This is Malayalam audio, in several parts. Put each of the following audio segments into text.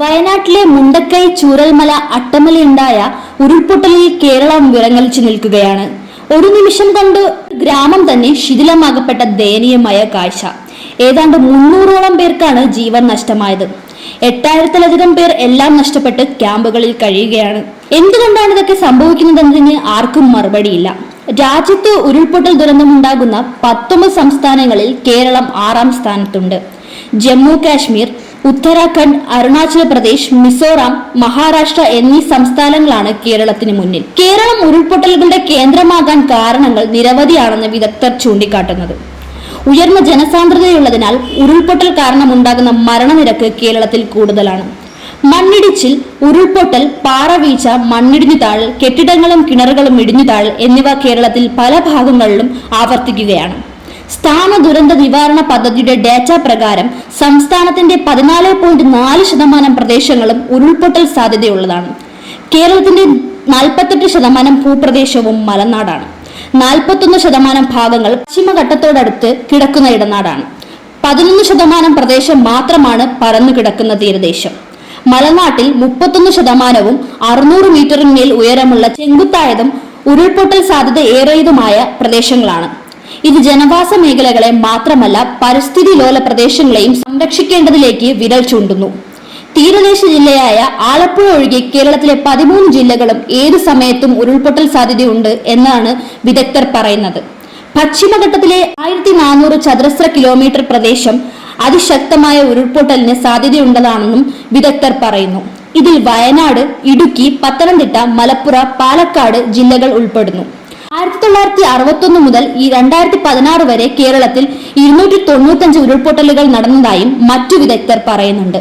വയനാട്ടിലെ മുണ്ടക്കൈ ചൂരൽമല അട്ടമലയുണ്ടായ ഉരുൾപൊട്ടലിൽ കേരളം വിറങ്ങലിച്ചു നിൽക്കുകയാണ്. ഒരു നിമിഷം കൊണ്ട് ഗ്രാമം തന്നെ ശിഥിലമാകപ്പെട്ട ദയനീയമായ കാഴ്ച. ഏതാണ്ട് മുന്നൂറോളം പേർക്കാണ് ജീവൻ നഷ്ടമായത്. എട്ടായിരത്തിലധികം പേർ എല്ലാം നഷ്ടപ്പെട്ട് ക്യാമ്പുകളിൽ കഴിയുകയാണ്. എന്തുകൊണ്ടാണ് ഇതൊക്കെ സംഭവിക്കുന്നതെന്നതിന് ആർക്കും മറുപടിയില്ല. രാജ്യത്ത് ഉരുൾപൊട്ടൽ ദുരന്തമുണ്ടാകുന്ന പത്തൊമ്പത് സംസ്ഥാനങ്ങളിൽ കേരളം ആറാം സ്ഥാനത്തുണ്ട്. ജമ്മു കാശ്മീർ ഉത്തരാഖണ്ഡ് അരുണാചൽ പ്രദേശ് മിസോറാം മഹാരാഷ്ട്ര എന്നീ സംസ്ഥാനങ്ങളാണ് കേരളത്തിന് മുന്നിൽ. കേരളം ഉരുൾപൊട്ടലുകളുടെ കേന്ദ്രമാകാൻ കാരണങ്ങൾ നിരവധിയാണെന്ന് വിദഗ്ധർ ചൂണ്ടിക്കാട്ടുന്നത്. ഉയർന്ന ജനസാന്ദ്രതയുള്ളതിനാൽ ഉരുൾപൊട്ടൽ കാരണമുണ്ടാകുന്ന മരണനിരക്ക് കേരളത്തിൽ കൂടുതലാണ്. മണ്ണിടിച്ചിൽ ഉരുൾപൊട്ടൽ പാറവീഴ്ച മണ്ണിടിഞ്ഞു താഴൽ കെട്ടിടങ്ങളും കിണറുകളും ഇടിഞ്ഞു താഴൽ എന്നിവ കേരളത്തിൽ പല ഭാഗങ്ങളിലും ആവർത്തിക്കുകയാണ്. സ്ഥാന ദുരന്ത നിവാരണ പദ്ധതിയുടെ ഡാറ്റ പ്രകാരം സംസ്ഥാനത്തിന്റെ പതിനാല് പോയിന്റ് നാല് ശതമാനം പ്രദേശങ്ങളും ഉരുൾപൊട്ടൽ സാധ്യതയുള്ളതാണ്. കേരളത്തിന്റെ നാൽപ്പത്തെട്ട് ശതമാനം ഭൂപ്രദേശവും മലനാടാണ്. നാൽപ്പത്തൊന്ന് ശതമാനം ഭാഗങ്ങൾ പശ്ചിമഘട്ടത്തോടടുത്ത് കിടക്കുന്ന ഇടനാടാണ്. പതിനൊന്ന് ശതമാനം പ്രദേശം മാത്രമാണ് പരന്നു കിടക്കുന്ന തീരദേശം. മലനാട്ടിൽ മുപ്പത്തൊന്ന് ശതമാനവും അറുന്നൂറ് മീറ്ററിന്മേൽ ഉയരമുള്ള ചെങ്കുത്തായതും ഉരുൾപൊട്ടൽ സാധ്യത ഏറെയതുമായ പ്രദേശങ്ങളാണ്. ഇത് ജനവാസ മേഖലകളെ മാത്രമല്ല പരിസ്ഥിതി ലോല പ്രദേശങ്ങളെയും സംരക്ഷിക്കേണ്ടതിലേക്ക് വിരൽ ചൂണ്ടുന്നു. തീരദേശ ജില്ലയായ ആലപ്പുഴ ഒഴികെ കേരളത്തിലെ പതിമൂന്ന് ജില്ലകളും ഏതു സമയത്തും ഉരുൾപൊട്ടൽ സാധ്യതയുണ്ട് എന്നാണ് വിദഗ്ധർ പറയുന്നത്. പശ്ചിമഘട്ടത്തിലെ ആയിരത്തി നാനൂറ് ചതുരശ്ര കിലോമീറ്റർ പ്രദേശം അതിശക്തമായ ഉരുൾപൊട്ടലിന് സാധ്യതയുള്ളതാണെന്നും വിദഗ്ധർ പറയുന്നു. ഇതിൽ വയനാട് ഇടുക്കി പത്തനംതിട്ട മലപ്പുറ പാലക്കാട് ജില്ലകൾ ഉൾപ്പെടുന്നു. ആയിരത്തി തൊള്ളായിരത്തി അറുപത്തൊന്ന് മുതൽ ഈ രണ്ടായിരത്തി പതിനാറ് വരെ കേരളത്തിൽ ഇരുന്നൂറ്റി തൊണ്ണൂറ്റഞ്ച് ഉരുൾപൊട്ടലുകൾ നടന്നതായും മറ്റു വിദഗ്ധർ പറയുന്നുണ്ട്.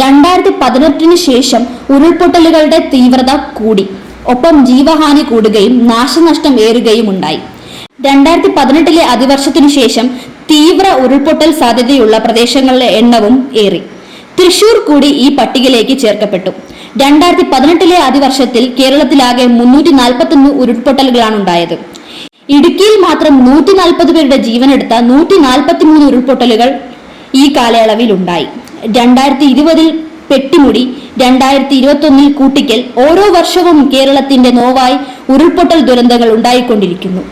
രണ്ടായിരത്തി പതിനെട്ടിന് ശേഷം ഉരുൾപൊട്ടലുകളുടെ തീവ്രത കൂടി. ഒപ്പം ജീവഹാനി കൂടുകയും നാശനഷ്ടം ഏറുകയും ഉണ്ടായി രണ്ടായിരത്തി പതിനെട്ടിലെ അതിവർഷത്തിനു ശേഷം തീവ്ര ഉരുൾപൊട്ടൽ സാധ്യതയുള്ള പ്രദേശങ്ങളുടെ എണ്ണവും ഏറി. തൃശൂർ കൂടി ഈ പട്ടികയിലേക്ക് ചേർക്കപ്പെട്ടു. രണ്ടായിരത്തി പതിനെട്ടിലെ അതിവർഷത്തിൽ കേരളത്തിലാകെ മുന്നൂറ്റി നാൽപ്പത്തൊന്ന് ഉരുൾപൊട്ടലുകളാണ് ഉണ്ടായത് ഇടുക്കിയിൽ മാത്രം നൂറ്റി നാൽപ്പത് പേരുടെ ജീവനെടുത്ത നൂറ്റി നാൽപ്പത്തി മൂന്ന് ഉരുൾപൊട്ടലുകൾ ഈ കാലയളവിൽ ഉണ്ടായി രണ്ടായിരത്തി ഇരുപതിൽ പെട്ടിമുടി രണ്ടായിരത്തി ഇരുപത്തൊന്നിൽ കൂട്ടിക്കൽ ഓരോ വർഷവും കേരളത്തിന്റെ നോവായി ഉരുൾപൊട്ടൽ ദുരന്തങ്ങൾ ഉണ്ടായിക്കൊണ്ടിരിക്കുന്നു.